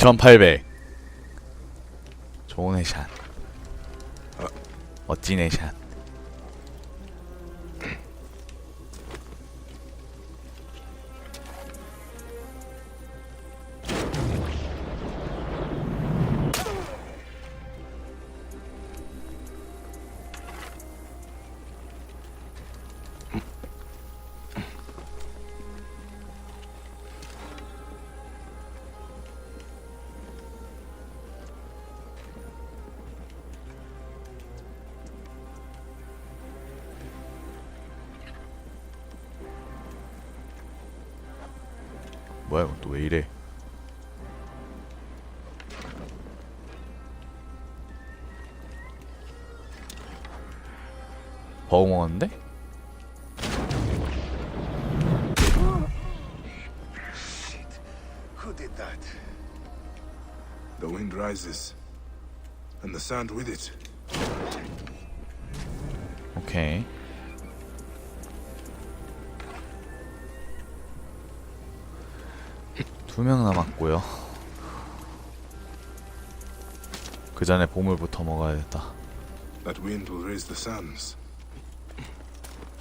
2800 좋은 해샷. 멋진 해샷 뭐야 이건 또왜 이래 버거 먹었는데? Who did that? The wind rises, and the sand with it. 두 명 남았고요 그 전에 보물부터 먹어야겠다.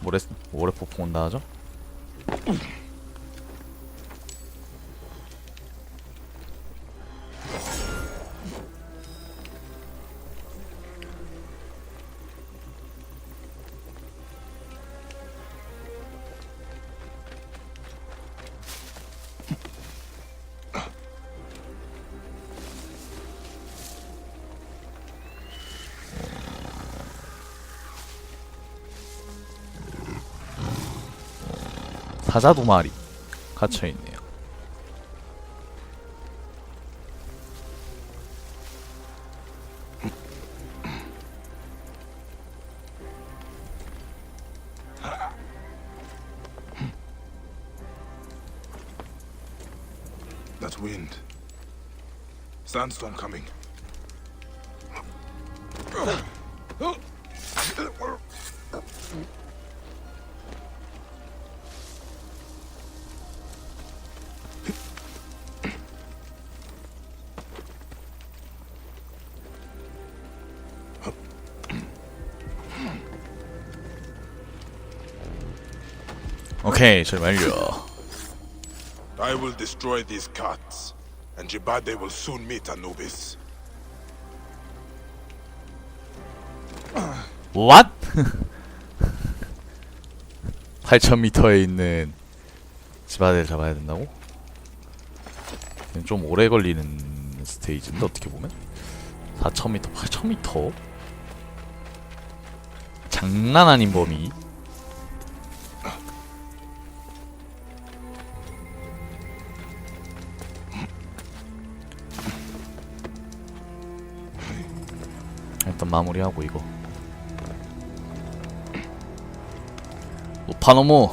모래 모래 폭풍 온다 하죠? 사자 두 마리 갇혀 있네요. That wind. Sandstorm coming. 오케이, 절 완료. I will destroy these cats, and Jibade will soon meet Anubis. What? 8,000m에 있는 지바대를 잡아야 된다고? 좀 오래 걸리는 스테이지인데 어떻게 보면 4,000m, 8,000m? 장난 아닌 범위. 일단 마무리하고 이거. 노파노무!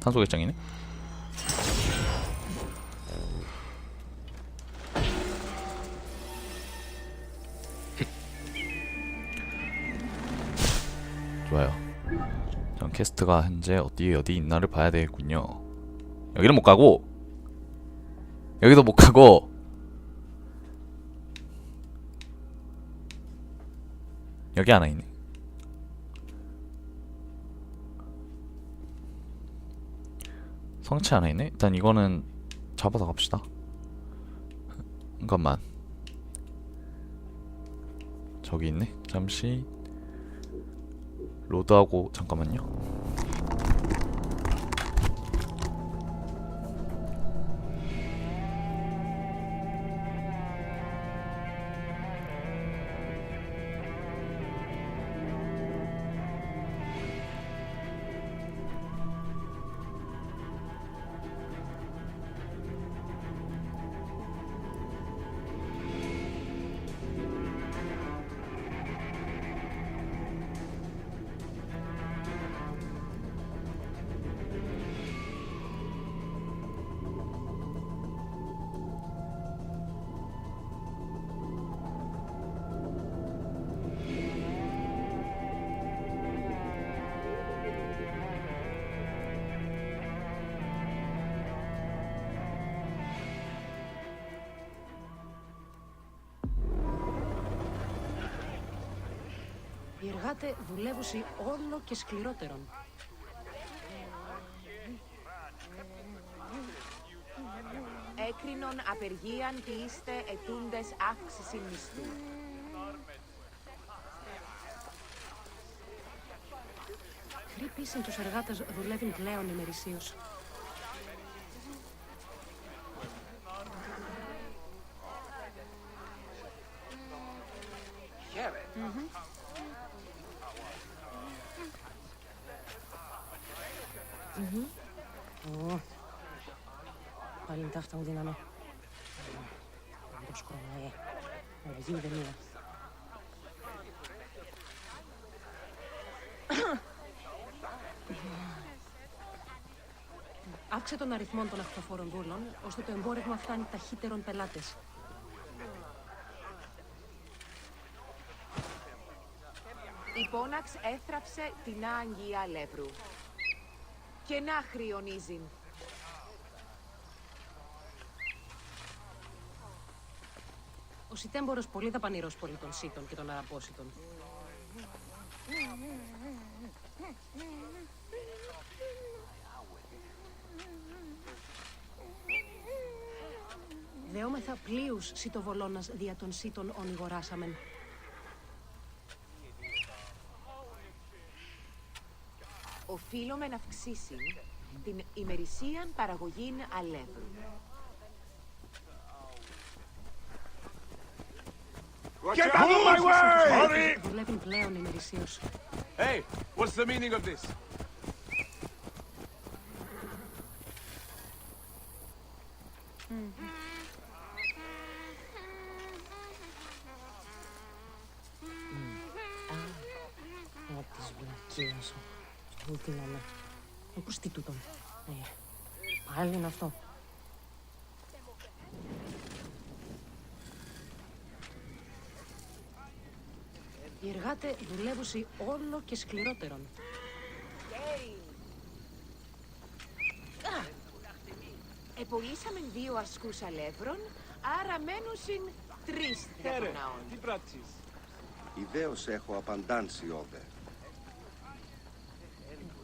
탄소 결정이네? 좋아요. 전 캐스트가 현재 어디 어디 있나를 봐야 되겠군요. 여기는 못 가고 여기도 못 가고 여기 하나 있네. 성체 하나 있네. 일단 이거는 잡아서 갑시다. 잠깐만. 저기 있네. 잠시 로드하고 잠깐만요. Οι εργάτε δουλεύουσι όλο και σκληρότερον. Έκρινον απεργίαν τι είστε ετούντες αύξηση μισθού. Χρήπησιν τους εργάτες δουλεύουν πλέον ημερησίως. Πάλι είναι τάχτα μου δύναμη. Δεν το σκρόμαι, ε. Οργή δεν είναι. Αύξε τον αριθμό των αχθοφόρων δούλων, ώστε το εμπόρευμα φτάνει ταχύτερον πελάτες. Η Πόναξ έθραψε την άγγια αλεύρου. Και να χριονίζειν. Ο Σιτέμπορος πολύ δαπανηρός πολύ των Σίτων και των Αραπόσιτων. Δεόμεθα πλοίους σιτοβολώνας δια των Σίτων ονειγοράσαμεν. Οφείλουμε να αυξήσει την ημερησίαν παραγωγήν αλεύρου. Get out of my way! Δουλεύουν πλέον ημερησίως. Hey, what's the meaning of this? Ω, της βλακίας σου. Πού την αμέ. Ακούς τι τούτον. Ε, πάλι είναι αυτό. Οι εργάτες δουλεύουσι όλο και σκληρότερον. Επολύσαμε δύο ασκούς αλεύρων, άρα μένουσιν τρεις για τον ναόν. τι πράττεις; Ιδέως έχω απαντάνσει, όδε.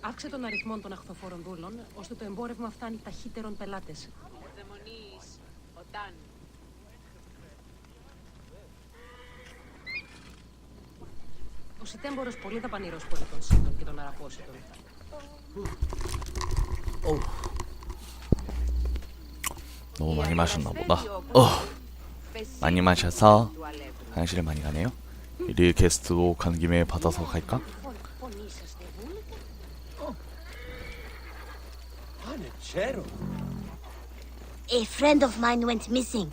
Αύξε τον αριθμό των αχθοφόρων δούλων, ώστε το εμπόρευμα φτάνει ταχύτερον πελάτες. Δαιμονείς, όταν. Ο Σιτέμπορος πολύ δαπανηρός πολύ των Σίτων και των Αραπόσιτων. 너무 많이 마셨나 보다. 어, 많이 마셔서 화장실에 많이 가네요. 리퀘스트도 간 김에 받아서 갈까? A friend of mine went missing.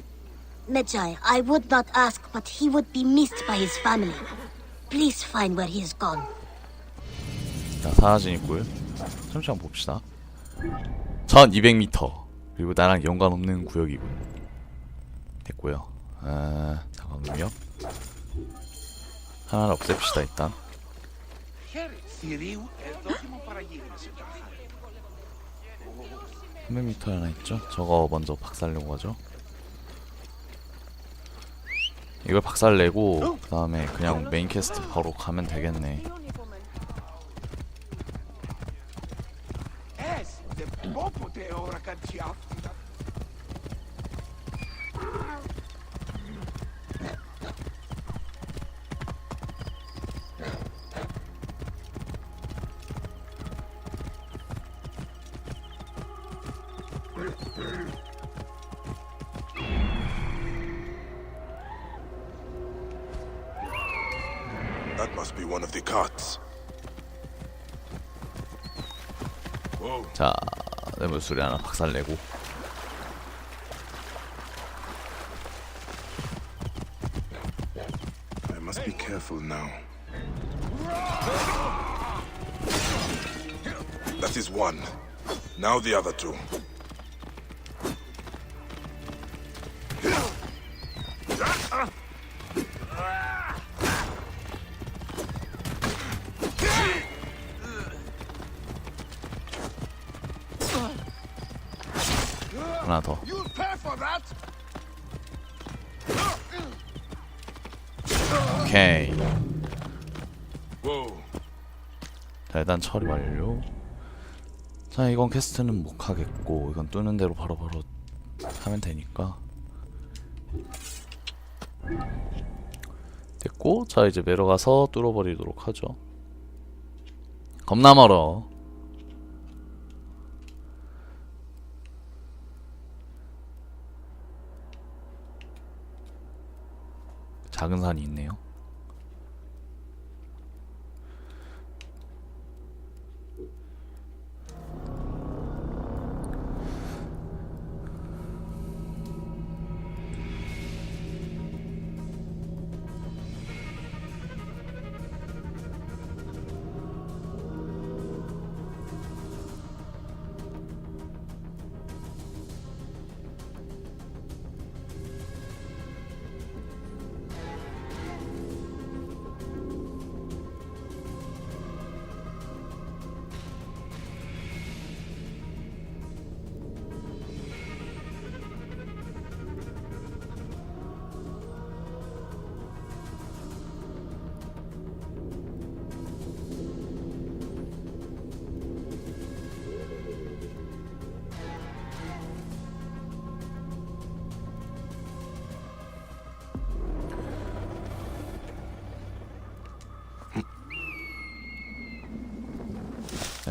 Medjay, I would not ask, but he would be missed by his family. Please find where he is gone. 자, 사라진 있고요. 잠시만 봅시다. 1200m. 그리고 나랑 연관없는 구역이군. 됐고요. 아, 잠깐만요. 하나를 없앱시다, 일단. 300m 하나 있죠? 저거 먼저 박살내고 가죠. 이걸 박살내고 그 다음에 그냥 메인 퀘스트 바로 가면 되겠네. must be one of the carts. Whoa. 자, 뇌물소리 하나 박살내고. I must be careful now. That is one. Now the other two. 하나 더. 오케이. 자 일단 처리 완료 자 이건 퀘스트는 못 하겠고 이건 뜨는 대로 바로바로 하면 되니까 됐고 자 이제 매러 가서 뚫어버리도록 하죠 겁나 멀어 작은 산이 있네요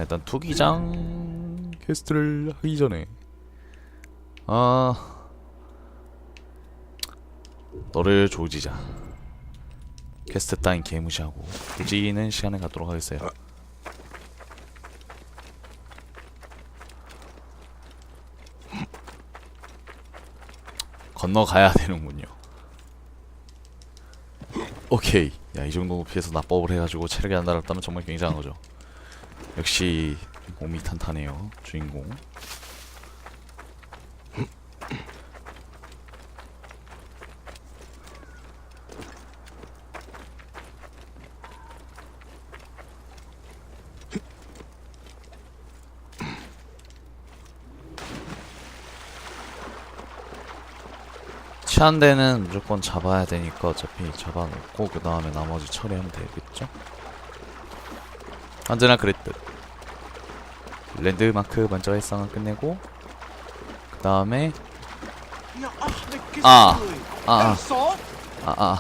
일단 투기장 퀘스트를 하기 전에. 아 너를 조지자. 퀘스트 따윈 개무시하고 조지는 시간을 갖도록 하겠어요. 건너가야 되는군요. 오케이. 야 이 정도 높이에서 납법을 해가지고 체력이 안 달았다면 정말 굉장한 거죠 역시 몸이 탄탄해요 주인공 치안대는 무조건 잡아야 되니까 어차피 잡아놓고 그 다음에 나머지 처리하면 되겠죠? 언제나 그랬듯 랜드마크 먼저 일상을 끝내고 그 다음에 ah. Zo? 아아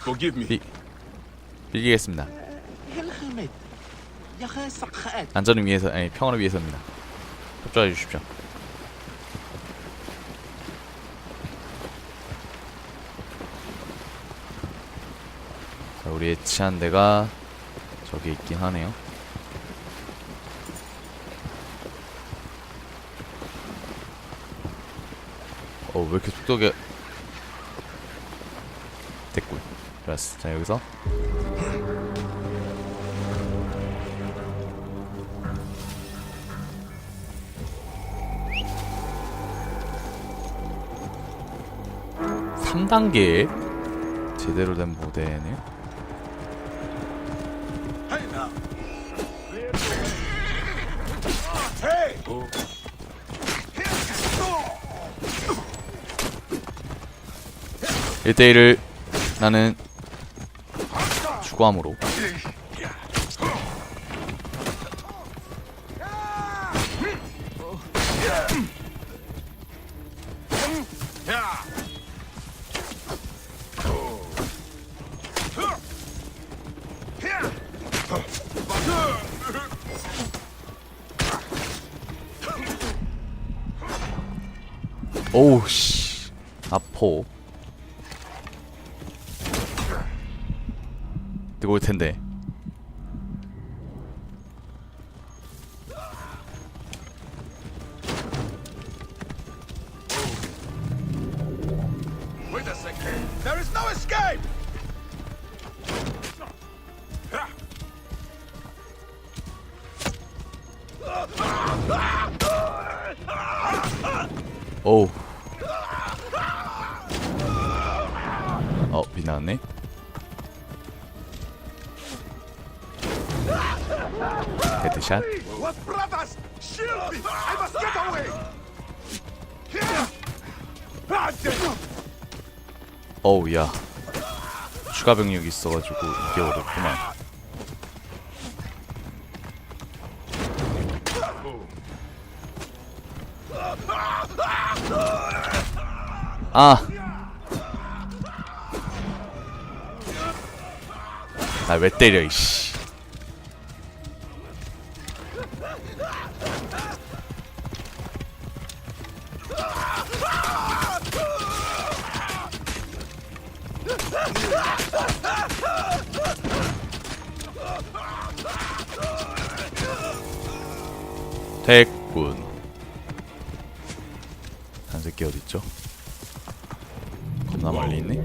Forgive me. 비 sakhet. 안전을 위해서 아니 평화를 위해서입니다 협조해 주십시오 자 우리의 치안대가 저기 있긴 하네요. 어왜 이렇게 속도가 됐군 좋았어. 자 여기서. 삼단계 제대로 된 모델이네요 Now. Hey! 1대1을 나는 추구함으로 포 뜨거울 텐데 어우야. 추가 병력이 있어가지고 이게 어렵구만. 아! 나 왜 때려 이씨. 겁나 멀리 있네.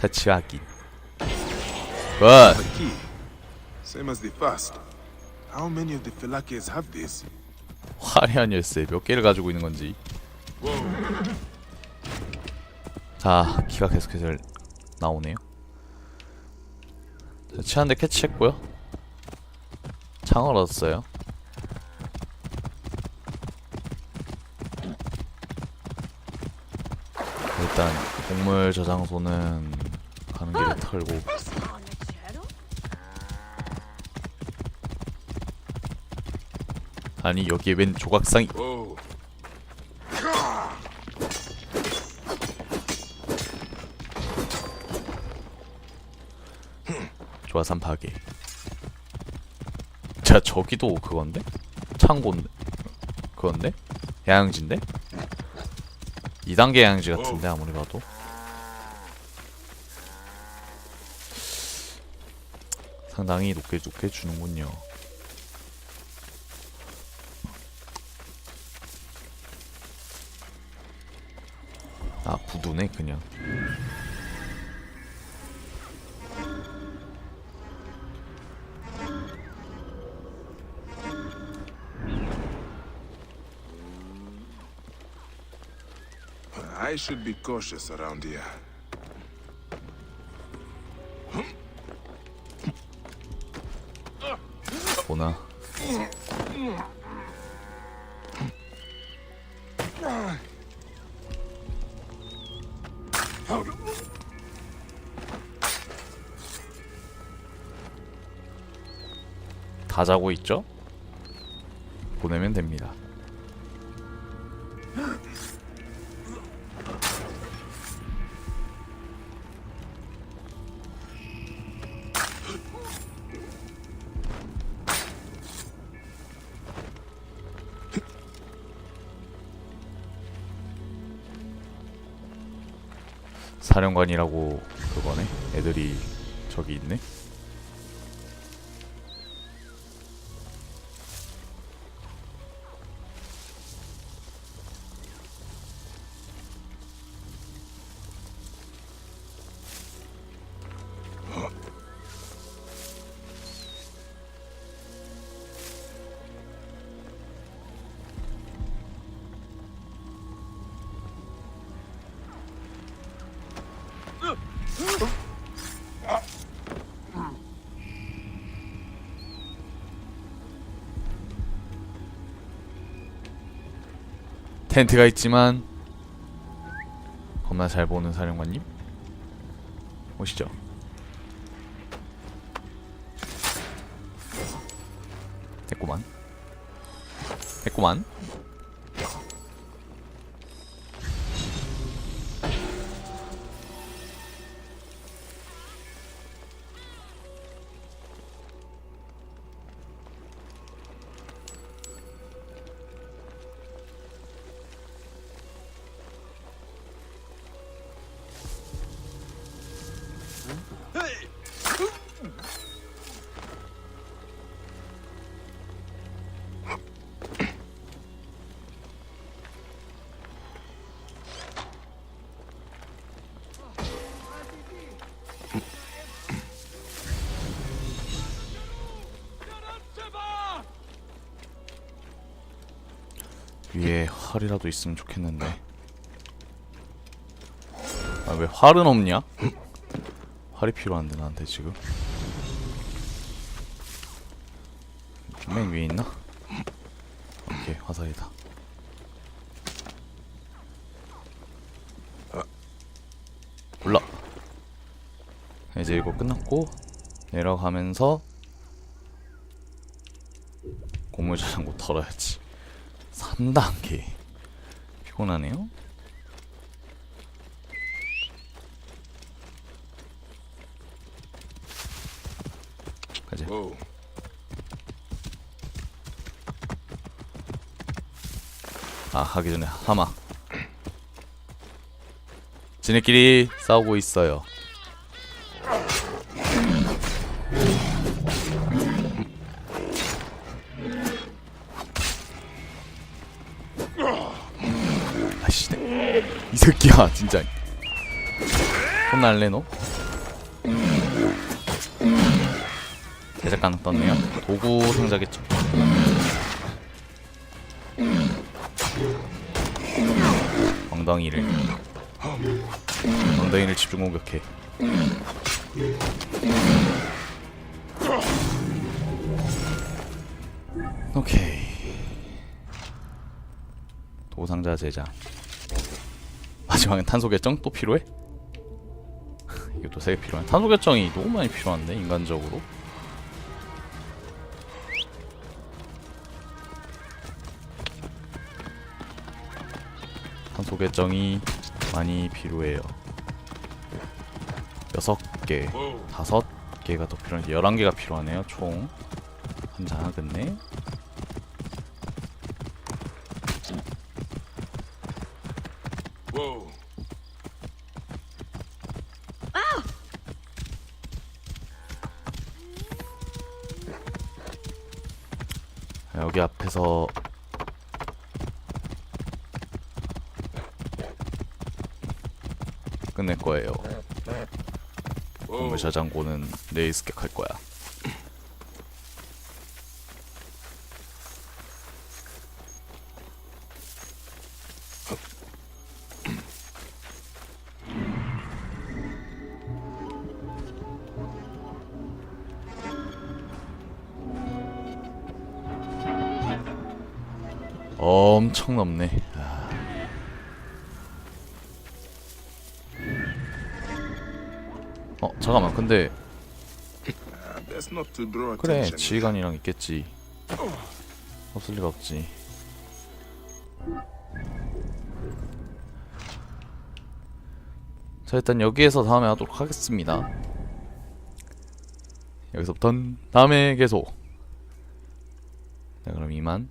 대치하기. 굿. A key. Same as the first. How many of the Felakes have this? 화려한 열쇠 몇 개를 가지고 있는 건지. 자, 키가 계속해서 나오네요. 자, 치한대 캐치했고요. 창을 얻었어요. 일단 곡물 저장소는 가는 길을 털고 아니 여기에 웬 조각상이. 조화산 파괴. 자 저기도 그건데? 창고인데? 그건데? 야영지인데? 2단계 야영지 같은데 아무리 봐도 상당히 높게 높게 주는군요. 아 부두네 그냥. I should be cautious around here. 보나 다 자고 있죠? 보내면 됩니다. 사령관이라고 그거네. 애들이 저기 있네. 텐트가 있지만 겁나 잘 보는 사령관님 오시죠. 됐구만. 됐구만. 위에 활이라도 있으면 좋겠는데. 아 왜 활은 없냐? 활이 필요한데 나한테 지금. 맨 위에 있나? 오케이 화살이다. 올라. 이제 이거 끝났고 내려가면서 저장고 털어야지. 3단계 피곤하네요. 가자. Whoa. 아 하기 전에 하마. 지네끼리 싸우고 있어요. 날래 너? 제작가는 떴네요. 도구 상자겠죠. 엉덩이를 엉덩이를 집중 공격해. 오케이. 도상자 제작. 마지막엔 탄소 결정 또 필요해? 이것도 세개 필요해. 탄소 결정이 너무 많이 필요한데 인간적으로. 탄소 결정이 많이 필요해요. 여섯 개, 다섯 개가 더 필요한데 열한 개가 필요하네요. 총 한잔 하겠네. Whoa. 여기 앞에서 끝낼 거예요. 건물 저장고는 내일 습격할 거야. 엄청 넓네. 잠깐만 근데 그래. 지휘관이랑 있겠지. 없을 리가 없지. 자 일단 여기에서 다음에 하도록 하겠습니다. 여기서부턴 다음에 계속. 네 그럼 이만